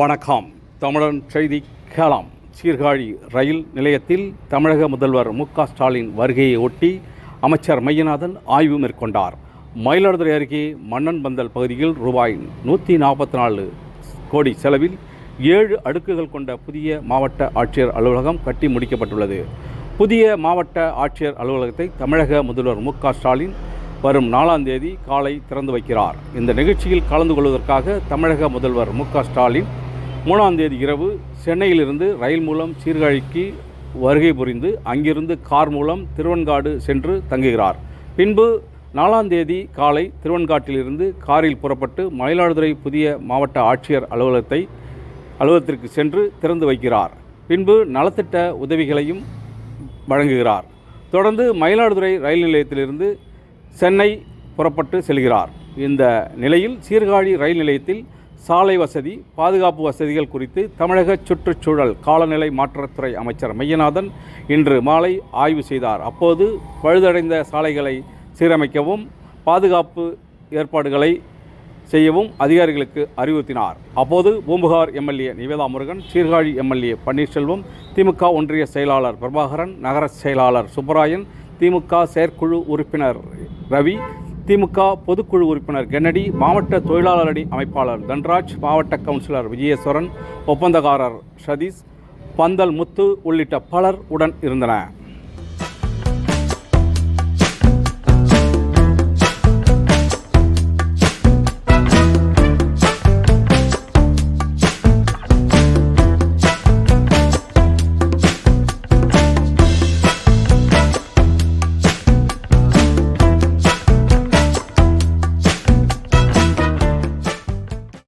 வணக்கம். தமிழன் செய்தி கேளாம். சீர்காழி ரயில் நிலையத்தில் தமிழக முதல்வர் மு க ஸ்டாலின் வருகையை ஒட்டி அமைச்சர் மையநாதன் ஆய்வு மேற்கொண்டார். மயிலாடுதுறை அருகே மன்னன் பந்தல் பகுதியில் ரூபாய் நூற்றி நாற்பத்தி நாலு கோடி செலவில் ஏழு அடுக்குகள் கொண்ட புதிய மாவட்ட ஆட்சியர் அலுவலகம் கட்டி முடிக்கப்பட்டுள்ளது. புதிய மாவட்ட ஆட்சியர் அலுவலகத்தை தமிழக முதல்வர் மு ஸ்டாலின் வரும் நாலாம் தேதி காலை திறந்து வைக்கிறார். இந்த நிகழ்ச்சியில் கலந்து கொள்வதற்காக தமிழக முதல்வர் மு ஸ்டாலின் மூணாம் தேதி இரவு சென்னையிலிருந்து ரயில் மூலம் சீர்காழிக்கு வருகை புரிந்து அங்கிருந்து கார் மூலம் திருவன்காடு சென்று தங்குகிறார். பின்பு நாலாம் தேதி காலை திருவன்காட்டிலிருந்து காரில் புறப்பட்டு மயிலாடுதுறை புதிய மாவட்ட ஆட்சியர் அலுவலகத்தை அலுவலகத்திற்கு சென்று திறந்து வைக்கிறார். பின்பு நலத்திட்ட உதவிகளையும் வழங்குகிறார். தொடர்ந்து மயிலாடுதுறை ரயில் நிலையத்திலிருந்து சென்னை புறப்பட்டு செல்கிறார். இந்த நிலையில் சீர்காழி ரயில் நிலையத்தில் சாலை வசதி பாதுகாப்பு வசதிகள் குறித்து தமிழக சுற்றுச்சூழல் காலநிலை மாற்றத்துறை அமைச்சர் மையநாதன் இன்று மாலை ஆய்வு செய்தார். அப்போது பழுதடைந்த சாலைகளை சீரமைக்கவும் பாதுகாப்பு ஏற்பாடுகளை செய்யவும் அதிகாரிகளுக்கு அறிவுறுத்தினார். அப்போது பூம்புகார் எம்எல்ஏ நிவேதா முருகன் சீர்காழி எம்எல்ஏ பன்னீர்செல்வம் திமுக ஒன்றிய செயலாளர் பிரபாகரன் நகர செயலாளர் சுப்பராயன் திமுக செயற்குழு உறுப்பினர் ரவி திமுக பொதுக்குழு உறுப்பினர் கென்னடி மாவட்ட தொழிலாளர் அணி அமைப்பாளர் தன்ராஜ் மாவட்ட கவுன்சிலர் விஜயேஸ்வரன் ஒப்பந்தக்காரர் சதீஷ் பந்தல் முத்து உள்ளிட்ட பலர் உடன் இருந்தனர்.